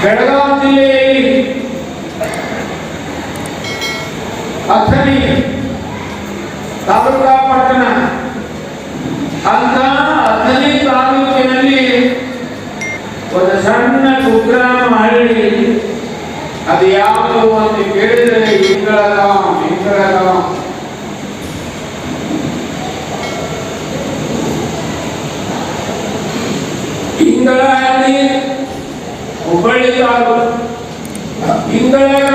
ಬೆಳಗಾವಿ ಜಿಲ್ಲೆಯಲ್ಲಿ ಅಥಣಿ ತಾಲೂಕಾ ಪಟ್ಟಣ ಅಂತ ಅಥಣಿ ತಾಲೂಕಿನಲ್ಲಿ ಒಂದು ಸಣ್ಣ ಕುಗ್ರಾಮ ಹಳ್ಳಿ ಅದು ಯಾವುದು ಅಂತ ಕೇಳಿದರೆ ಇಂಗಳಗಾಂವ್ ಹದಿನೈದಾಗಲು ಇಂಗಳನ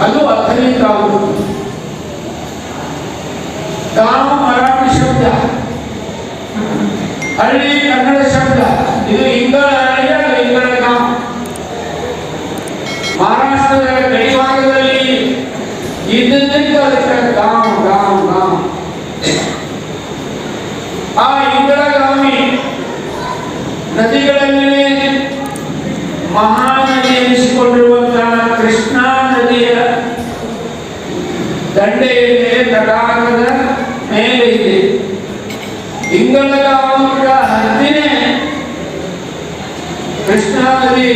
ಅದು ಹದಿನೈದಾಗಲು ಗಾಮ ಮರಾಠಿ ಶಬ್ದ ಹಳ್ಳಿ ಕನ್ನಡ ಶಬ್ದ ಇದು ಇಂಗಳ ನದಿ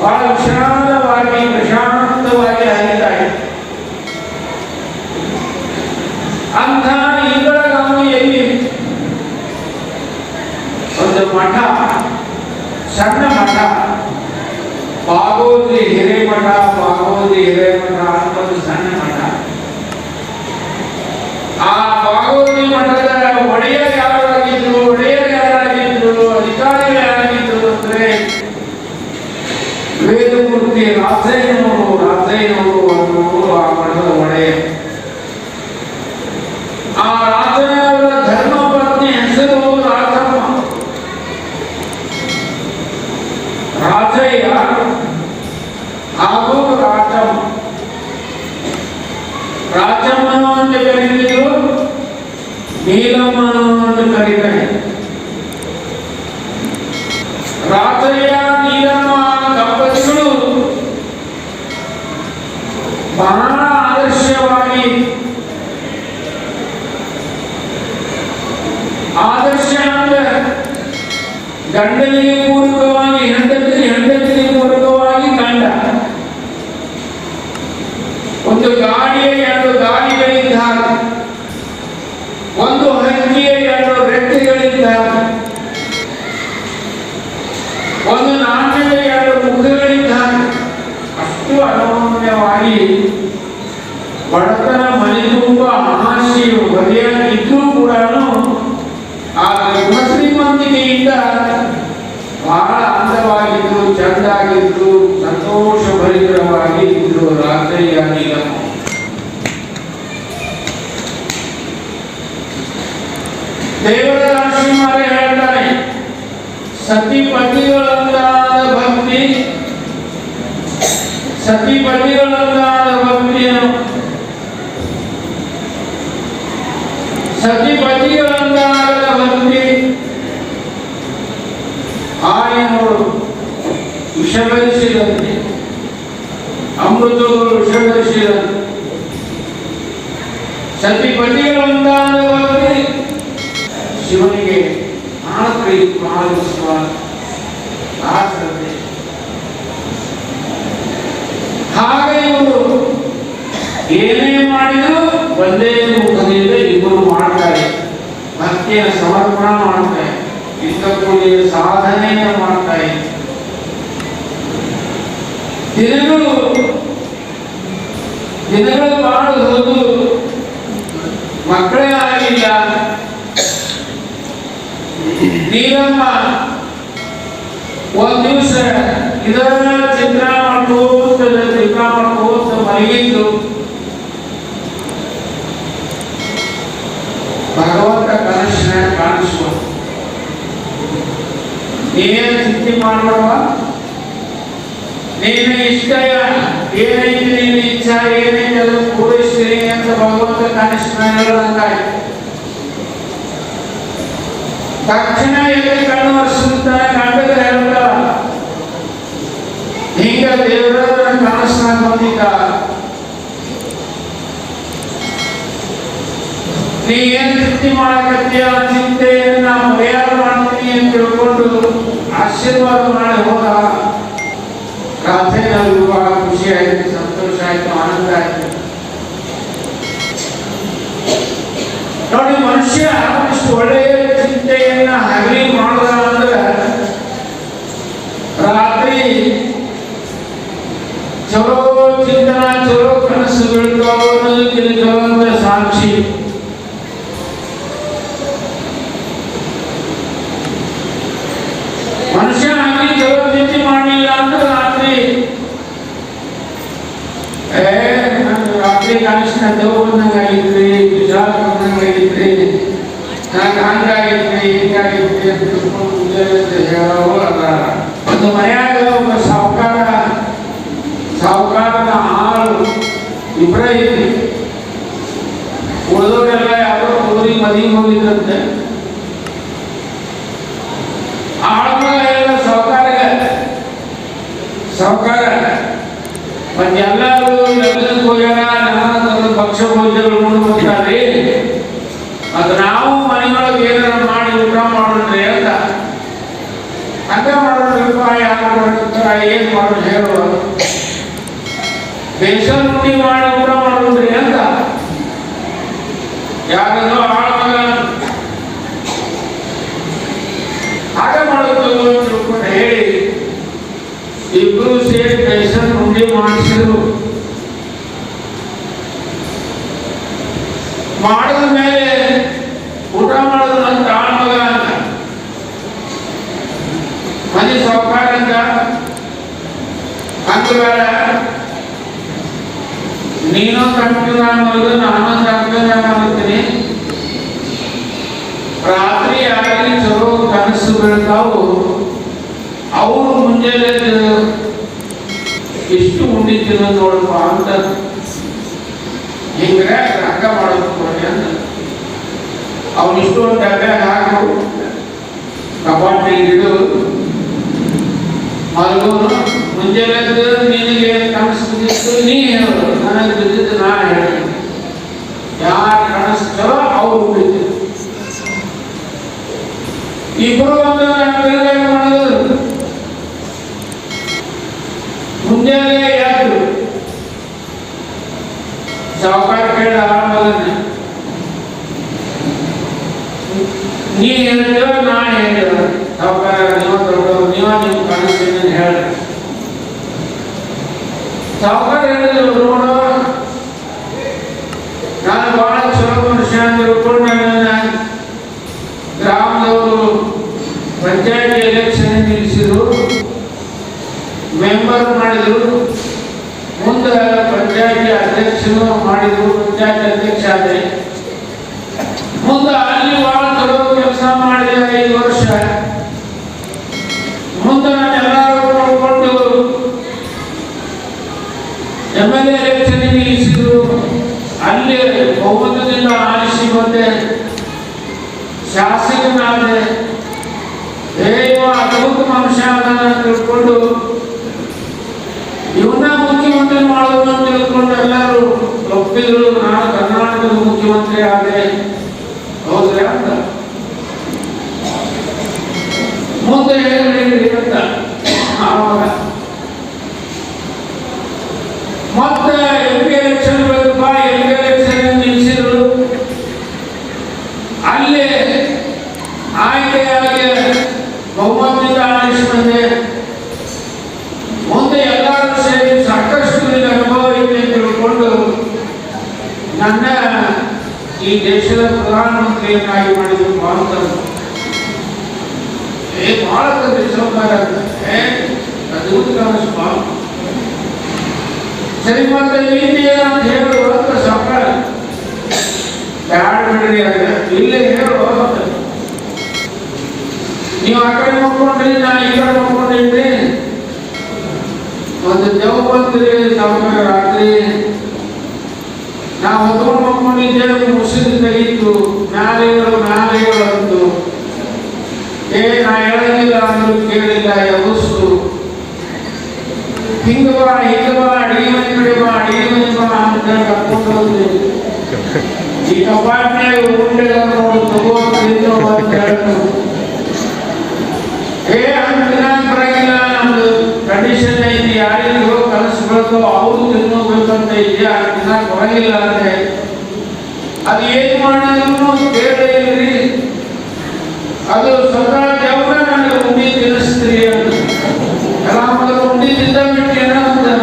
ಬಹಳ ವಿಶಾಲವಾಗಿ, ಪ್ರಶಾಂತವಾಗಿ ಹರಿತಾ ಇದೆ ಅಂಥ ಇಂಗಳಗಾಮಿಯಲ್ಲಿ ಒಂದು ಮಠ, ಸಣ್ಣ ಮಠ. ಬಾಗೋದ್ರಿ ಹಿರೇಮಠ ಬಾಗೋದ್ರಿ ಹಿರೇಮಠ ಅಂತ ಒಂದು ಸಣ್ಣ ಮಠ. ಆ ಬಾಗೋದ್ರಿ ಮಠದ ಒಡೆಯ ಯಾರಾಗಿದ್ರು, ಒಡೆಯರ್ ಯಾರಾಗಿದ್ರು, ಅಧಿಕಾರಿಗಳು ಯಾರಾಗಿದ್ರು ಅಂದ್ರೆ ವೇದಮೂರ್ತಿ ರಾಸಯ್ಯನವರು ರಾಸಯ್ಯನವರು ಅನ್ನೋರು ಆ ಮಠದ ಒಡೆಯರ್ ಆ ರಾಜನವರ ಧರ್ಮಪತ್ನಿ ಹೆಸರು ರಾಜಮ್ಮ ರಾಜಯ್ಯ ಹಾಗೂ ರಾಜಮ್ಮ ರಾಜಮ್ಮನ ಅಂತ ಕರೀತಿದ್ರು ನೀಲಮ್ಮನ ಅಂತ ಕರೀತಾರೆ ಒಂದು ಗಾಡಿಯ ಎರಡು ಗಾಡಿಗಳಿದ್ದ ಹಾಗೆ ಆಯನವರು ವಿಷಭರಿಸಿದಂತೆ ಅಮೃತಗಳು ವಿಷಭರಿಸಿದಂತೆ ಸತಿಪತಿಗಳಂತಾದ ಭಕ್ತಿ ಶಿವನಿಗೆ ಬಹಳ ವಿಶ್ವಾಸ ಬಹಳ ಹಾಗೆ ಇವರು ಏನೇ ಮಾಡಿದ್ರು ಒಂದೇ ಮುಖದಿಂದ ಇಬ್ಬರು ಮಾಡ್ತಾರೆ. ಭಕ್ತಿಯ ಸಮರ್ಪಣ ಮಾಡ್ತಾರೆ. ಇಷ್ಟಪೂಜೆಯ ಸಾಧನೆಯನ್ನು ಮಾಡ್ತಾರೆ ದಿನಗಳು ದಿನಗಳು ಮಾಡುವುದು ಮಕ್ಕಳೇ ಆಗಿಲ್ಲ. ನೀರಮ್ಮ, ಒಂದ್ ದಿವಸ ಇದನ್ನ ಚಿತ್ರ ಮಾಡ್ಕೋತ ಚಿತ್ರ ಮಾಡ್ಕೋತ ಮಲಗಿದ್ದು, ಭಗವಂತ ಕನಸಿನ ಕಾಣಿಸುವ ನೀನೇನು ಚಿಂತೆ ಮಾಡಬೇಡವ ನೀನು ಇಷ್ಟ ಏನೈತಿ ನಿನ್ನ ಇಚ್ಛಾ ಏನೈತಿ ಅದನ್ನು ಪೂರೈಸ್ತೀನಿ ಅಂತ ಭಗವಂತ ಕನಸಿನ ಹೇಳದಂಗಾಯ್ತು ತಕ್ಷಣ ಎಲ್ಲಿ ಕಣ್ಣು ವರ್ಷುತ್ತಾನೆ ಕಂಡದ ಹೇಳ್ತಾಳ ಹಿಂಗ ದೇವರ ಕನಸಿನ ಬಂದಿದ್ದ ನೀ ಏನ್ ಚಿಂತೆ ಮಾಡಕತ್ತೀಯ ಆ ಚಿಂತೆಯನ್ನ ಪರಿಹಾರ ಮಾಡ್ತೀನಿ ಅಂತ ತಿಳ್ಕೊಂಡು ಆಶೀರ್ವಾದ ಮಾಡಿ ಹೋದ ನಾವು ಬಹಳ ಖುಷಿ ಆಯ್ತು, ಸಂತೋಷ ಆಯ್ತು, ಆನಂದ ಆಯ್ತು. ನೋಡಿ, ಮನುಷ್ಯ ಇಷ್ಟು ಒಳ್ಳೆಯ ಚಿಂತೆಯನ್ನ ಹಗಲಿ ಮಾಡುದ ಅಂದ್ರೆ ರಾತ್ರಿ ಚಲೋ ಚಿಂತನ, ಚಲೋ ಕನಸು ಬೀಳ್ತಾವ ಅನ್ನೋದಕ್ಕೆ ಇದು ಸಾಕ್ಷಿ ಮನುಷ್ಯ ಆಗಲಿ ಚಲೋ ಚಿಂತೆ ಮಾಡಲಿಲ್ಲ ಅಂದ್ರೆ ರಾತ್ರಿ ಏ ನಂಗೆ ಕನಸಿನ ದೇವ್ ಬಂದಂಗ ಆಗಿದ್ರಿ ಬಿಜಾರ್ ಬಂದಂಗ ಆಗಿದ್ರಿ ನಂಗೆ ಹಂಗಾಗಿದ್ರಿ ಹಿಂಗಾಗಿದ್ರಿ ಅಂತ ಹೇಳೋರು ಅದಾರ ಒಂದು ಮನ್ಯಾಗ ಒಬ್ಬ ಆಳು ಇಬ್ಬರೇ ಇದ್ರಿ ಉಳಿದವರೆಲ್ಲ ಯಾರೋ ಊರಿಗೆ ಮದುವೆಗೆ ಹೋಗಿದ್ರಂತೆ. ಆಳುಗಳೆಲ್ಲ ಸಾವುಕಾರಗ ಭಕ್ಷ್ಯ ಭೋಜನಗಳು ಅದು ನಾವು ಮನೆಯೊಳಗೆ ಏನಾರ ಮಾಡಿ ಊಟ ಮಾಡಿದ್ರೆ ಅಂತ ಹಂಗ ಮಾಡೋದ್ರಪ್ಪ ಯಾರು ಮಾಡ್ತಾರ ಏನ್ ಮಾಡೋದು ಹೇಳುವ ಬೇಸನ್ ಮಾಡಿ ಊಟ ಮಾಡೋಣ್ರಿ ಅಂತ ಯಾರದೋ ಆಳ್ಮಗ ಹಾಗ ಮಾಡೋದು ಅಂತ ತಿಳ್ಕೊಂಡು ಹೇಳಿ ಇಬ್ರು ಸೇರಿ ಬೇಸನ್ ಉಂಡೆ ಮಾಡಿಸಿದ್ರು ಮಾಡಿದ ಮೇಲೆ ಊಟ ಮಾಡಿದ ಅಂತ ಆಳ್ಮಗ ಅಂತ. ಮನೆ ಸೌಕಾರ ಅಂತ ಅಂತ ಬೇಡ. ನೀನು ತಪ್ಪನ ನಾನು ನಾನು ತಪ್ಪನ ಮಾಡ್ತೀನಿ ರಾತ್ರಿ ಆಗಲಿ ಚಲೋ ಕನಸು ಬೀಳ್ತಾವು, ಅವ್ರು ಮುಂಜಾನೆ ಎಷ್ಟು ಉಂಡಿದ್ದೀನ ನೋಡಪ್ಪ ಅಂತ ಹಿಂಗ್ರೆ ಹಂಗ ಮಾಡೋದು ಕೊಡಿ ಅಂತ ಅವ್ನು ಇಷ್ಟು ಒಂದು ಡಬ್ಬ್ಯಾಗ ಹಾಕು ಕಪಾಟಿ ಇಡು ಮಲಗೋನು ಮುಂಜಾನೆ ಎದ್ದು ನಿನಗೆ ಕನಸು ಬಿದ್ದಿತ್ತು ನೀ ಹೇಳು ನನಗೆ ಬಿದ್ದಿದ್ದು ನಾ ಹೇಳಿ ಯಾರು ಕನಸ್ತೋ ಅವ್ರು ಉಂಡಿದ್ದು ಇಬ್ರು ಒಂದು ತಿರುಗಾಟ ಮಾಡಿದ್ರು ಮುಂಜಾನೆ ಎದ್ದು ಕೇಳ ಆಳ್ಮಗನ್ನ ನೀ ಹೇಳಿದ ನಾ ಹೇಳಿದ ಸಾವುಕಾರ ನೀವ ದೊಡ್ಡವರು ನೀವ ನಿಮ್ಮ ಕನಸಿನ ಹೇಳ ಸಾವುಕಾರ ಹೇಳಿದ್ರು ನೋಡ. ನಾನು ಬಹಳ ಚಲೋ ಮನುಷ್ಯ ಅಂತ ತಿಳ್ಕೊಂಡು ಗ್ರಾಮದವರು ಪಂಚಾಯತ್ ಎಲೆಕ್ಷನ್ ನಿಲ್ಲಿಸಿದ್ರು. ಮೆಂಬರ್ ಮಾಡಿದ್ರು. ಮುಂದೆ ಪಂಚಾಯತಿ ಅಧ್ಯಕ್ಷರು ಮಾಡಿದ್ರು ಪಂಚಾಯತ್ ಅಧ್ಯಕ್ಷ ಆದ್ರೆ. ಮುಂದೆ ಅಲ್ಲಿ ಬಹಳ ದೊಡ್ಡ ಕೆಲಸ ಮಾಡಿದೆ ಐದು ವರ್ಷ. ಮುಂದೆ ನಾನು ಎಲ್ಲರೂ ನೋಡಿಕೊಂಡು ಎಂ ಎಲ್ ಎ ಎಲೆಕ್ಷನ್ ನಿಲ್ಲಿಸಿದ್ರು. ಅಲ್ಲಿ ಬಹುಮತದಿಂದ ಆಲಿಸಿ ಬಂದೆ. ಶಾಸಕನಾದೆ. abandonado. ದೇಶದ ಪ್ರಧಾನಮಂತ್ರಿಯನ್ನಾಗಿ ಮಾಡಿದ್ರು ಭಾಳ ಸರಿ, ಮತ್ತೆ ಇಲ್ಲಿ ಇಲ್ಲೇ ನೀವು ಆ ಕಡೆ ನೋಡ್ಕೊಂಡ್ರಿ, ನಾ ಈ ಕಡೆ ಮಕ್ಕೊಂಡಿದ್ರಿ ಒಂದು ದೇವ ಬಂದ್ರಿ ಸಾವುಕಾರ ರಾತ್ರಿ. ನಾ ಹೊತ್ಕೊಂಡು ಮಕ್ಕೊಂಡಿದ್ದೆ ಮುಸಿದು ತೆಗೀತು ಮ್ಯಾಲೆ ಹೇಳು ಮ್ಯಾಲೆ ಹೇಳು ಅಂತು ಏ, ನಾ ಹೇಳಂಗಿಲ್ಲ ಅಂದ್ರು ಕೇಳಿಲ್ಲ ಎವಸ್ತು ಹಿಂಗ ಬಾ ಹಿಂಗ ಬಾ ಅಡಿಗೆ ಮನೆ ಕಡೆ ಬಾ ಅಡಿಗೆ ಮನೆ ಬಾ ಅಂತ ಕರ್ಕೊಂಡು ಹೋದ್ರಿ ಈ ಕಪಾಟ್ನ್ಯಾಗ ಉಂಡೆ ನೋಡು ತಗೋ ತಿನ್ನು ಅಂತ ಹೇಳ್ತು ಏ, ಹಂಗ ತಿನ್ನಾಕ ಬರಂಗಿಲ್ಲ ಬರೋದು ಅವರು ತಿನ್ನೋಬೇಕಂತ ಇದೆಯಾ ದಿನ ಬರಂಗಿಲ್ಲ ಅಂದ್ರೆ ಅದು ಏನ್ ಮಾಡಿದ್ರು ಕೇಳಿದ್ರಿ ಅದು ಸ್ವತಃ ದೇವ್ರ ನನಗೆ ಉಂಡಿ ತಿನ್ನಿಸ್ತೀರಿ ಅಂತ ಎಲ್ಲ ಮೊದಲು ಉಂಡಿ ತಿಂದ ಬಿಟ್ಟು ಏನಾಗ್ತದೆ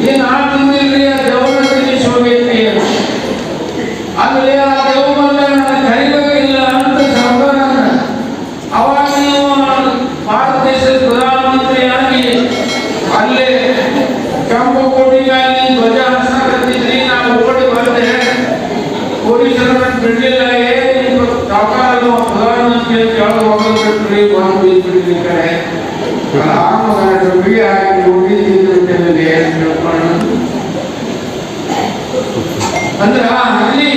ಈ ನಾ ತಿಂದಿಲ್ರಿ ಆ ದೇವ್ರ ತಿನ್ನಿಸಿ ಹೋಗೈತಿ ಅಂತ. ಆಮೇಲೆ ಆ ದೇವ್ರ ಬಂದ ನನ್ನ ಕರಿಬೇಕಿಲ್ಲ ಅಂತ ಸರ್ಕಾರ ಅವಾಗ ನೀವು ಭಾರತ ದೇಶದ ಪ್ರಧಾನಮಂತ್ರಿಯಾಗಿ ಅಲ್ಲೇ ಕೆಂಪು ಕೋಟಿಗಾಗಿ ಧ್ವಜ ಹಸ್ತಾಕತ್ತಿದ್ರಿ ನಾವು ಓಡಿ ಬಂದೆ ಪೊಲೀಸರನ್ನ ಬಿಡ್ಲಿಲ್ಲ ಏನು ಸಾಕಾರ ಪ್ರಧಾನಮಂತ್ರಿ ಅಂತ ಹೇಳೋದು ಹೋಗೋದು ಬಿಟ್ರಿ ಬಂದು ಬಿಟ್ಬಿಡ್ರಿ ಈ ಕಡೆ ಆಗ ಡಬ್ಬಿ ಹಾಕಿ ಉಂಡಿ ತಿಂದ್ಬಿಟ್ಟಿದ್ದಾರೆ ಏನು ತಿಳ್ಕೊಂಡು ಅಂದ್ರ ಅಲ್ಲಿ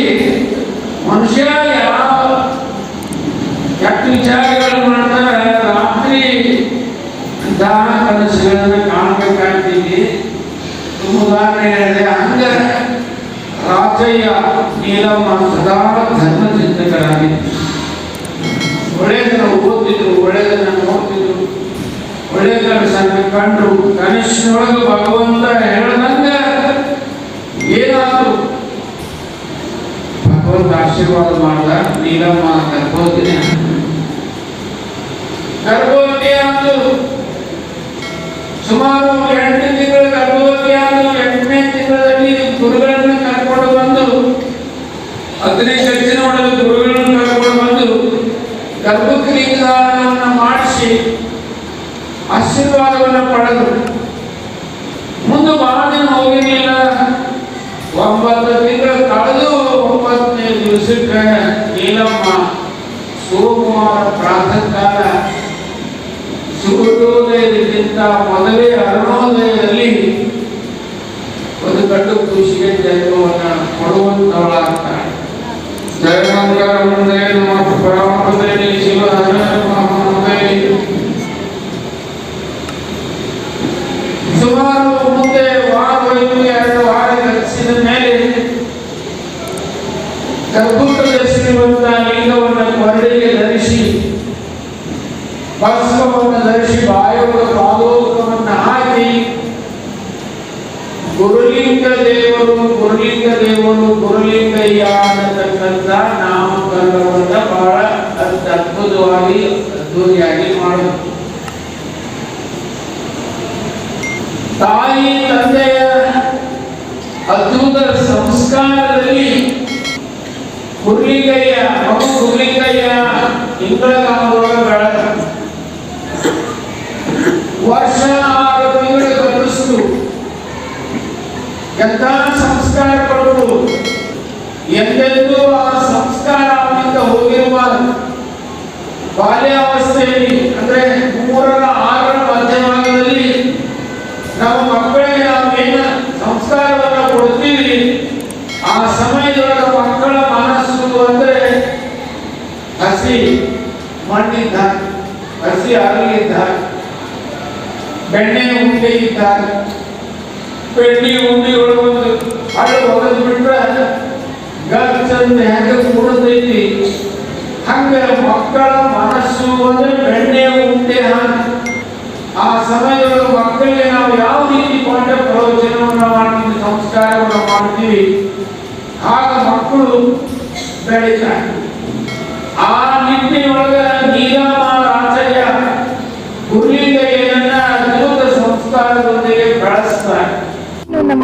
ಮನುಷ್ಯ ಯಾವ ಕೆಟ್ಟ ವಿಚಾರಗಳು ಮಾಡ್ತಾರೆ ರಾತ್ರಿ ದಾನ ಕನಸುಗಳನ್ನ ಕಾಣ್ಬೇಕಾಗ್ತೀವಿ ಉದಾಹರಣೆ ಹೇಳಿದೆ ಹಂಗ ರಾಜಯ್ಯ ನೀಲಮ್ಮ ಸದಾ ಧರ್ಮ ಚಿಂತಕರಾಗಿತ್ತು ಒಳ್ಳೆಯದನ್ನ ಓದ್ತಿದ್ರು ಒಳ್ಳೆಯದನ್ನ ನೋಡ್ತಿದ್ರು. ಒಳ್ಳೆಯದನ್ನು ಸಣ್ಣ ಕಂಡು ಭಗವಂತ ಹೇಳ್ದಂಗ ಏನಾದ್ರು ಭಗವಂತ ಆಶೀರ್ವಾದ ಮಾಡ್ದ, ನೀಲಮ್ಮ ಗರ್ಭವತಿನೇ. ಸುಮಾರು ಎಂಟು ತಿಂಗಳ ಗರ್ಭವತಿ ಅಂದು ಎಂಟನೇ ತಿಂಗಳಲ್ಲಿ ಗುರುಗಳನ್ನ ಕರ್ಕೊಂಡು ಬಂದು ಹದಿನೈದು ಹೆಚ್ಚಿನ ಒಳಗೆ ಗುರುಗಳನ್ನ ಕರ್ಕೊಂಡು ಬಂದು ಗರ್ಭಕ್ರಿಯೆಗಳನ್ನು ಮಾಡಿಸಿ ಆಶೀರ್ವಾದವನ್ನು ಪಡೆದರು ಮುಂದೆ ಬಹಳ ದಿನ ಹೋಗಿರಲಿಲ್ಲ ಒಂಬತ್ತು ತಿಂಗಳು ಕಳೆದು ದಿವಸಕ್ಕೆ ನೀಲಮ್ಮ ಸೋಮವಾರ ಪ್ರಾತಃ ಕಾಲ ಸೂರ್ಯೋದಯದಕ್ಕಿಂತ ಮೊದಲೇ ಅರುಣೋದಯದಲ್ಲಿ ಒಂದು ಗಂಡು ಖುಷಿಗೆ ಜನ್ಮವನ್ನು ಕೊಡುವಂತವಳಾಗ್ತಾಳೆ. ಮುಂದೆ ನಮ್ಮ ಪರಮಪದಲಿ ಗರ್ಭೋಪದರ್ಶಿನಿವಂತ ಲಿಂಗವನ್ನು ಧರಿಸಿ ಭಸ್ಮವನ್ನು ಧರಿಸಿ ಗುರುಲಿಂಗ ದೇವರು ಗುರುಲಿಂಗ ದೇವರು ಗುರುಲಿಂಗಯ್ಯ ಅನ್ನತಕ್ಕಂಥ ನಾಮಕರಣವನ್ನು ಬಹಳ ಅದ್ಭುತವಾಗಿ ಅದ್ಧೂರಿಯಾಗಿ ಮಾಡುವುದು ತಾಯಿ, ತಂದೆಯ ಅದ್ಭುತ ಸಂಸ್ಕಾರದಲ್ಲಿ ಕುರ್ಲಿಂಗಯ್ಯ ಮಗು ಕುರ್ಲಿಂಗಯ್ಯ ಇಂಗಳ ಕಾಮದೊಳಗೆ ಬೆಳೆದ ವರ್ಷ ಆರು ತಿಂಗಳು ಗಮನಿಸಿತು ಎಂತ ಸಂಸ್ಕಾರ ಕೊಡೋದು ಎಂದೆಂದೂ ಆ ಸಂಸ್ಕಾರ ಅವನಿಂದ ಹೋಗಿರುವ ಬಾಲ್ಯಾವಸ್ಥೆಯಲ್ಲಿ, ಅಂದ್ರೆ ಮೂರರ ಆರರ ಮಧ್ಯಭಾಗದಲ್ಲಿ, ನಮ್ಮ ಮಕ್ಕಳಿಗೆ ನಾವೇನ ಸಂಸ್ಕಾರವನ್ನು ಕೊಡ್ತೀವಿ ಆ ಸಮಯದೊಳಗೆ ಮಕ್ಕಳ ಮನಸ್ಸು ಅಂದ್ರೆ ಹಸಿ ಮಣ್ಣಿದ್ದ, ಹಸಿ ಅರಳಿದ್ದ ಬೆಣ್ಣೆ ಉಂಡೆ ಇದ್ದಾಗ ಬೆಣ್ಣೆ ಉಂಡೆಗಳು ಒಳಗೊಂದು ಹಳ್ಳು ಒಗೆದು ಬಿಟ್ರೆ ಗಚ್ಚಂದ ಹೆಂಗೆ ಕೂಡದೈತಿ ಹಂಗೆ ಮಕ್ಕಳ ಮನಸ್ಸು ಅಂದ್ರೆ ಬೆಣ್ಣೆ ಉಂಡೆ ಹಾಕಿ ಆ ಸಮಯದ ಮಕ್ಕಳಿಗೆ ನಾವು ಯಾವ ರೀತಿ ಪಾಠ ಪ್ರವಚನವನ್ನು ಮಾಡ್ತೀವಿ, ಸಂಸ್ಕಾರವನ್ನು ಮಾಡ್ತೀವಿ, ಆಗ ಮಕ್ಕಳು ಬೆಳೀತಾರೆ. ಆ ನಿಟ್ಟಿನೊಳಗ